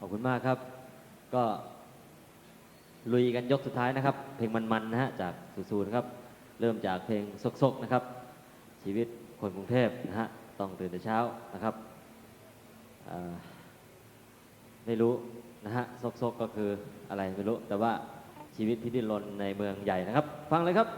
ขอบคุณมากครับ ก็ลุยกันยกสุดท้ายนะครับ เพลงมันๆนะฮะจากสูๆนะครับ เริ่มจากเพลงซกๆนะครับ ชีวิตคนกรุงเทพนะฮะต้องตื่นแต่เช้านะครับไม่รู้นะฮะซกๆก็คืออะไรไม่รู้ แต่ว่าชีวิตที่ดิ้นรนในเมืองใหญ่นะครับ ฟังเลยครับ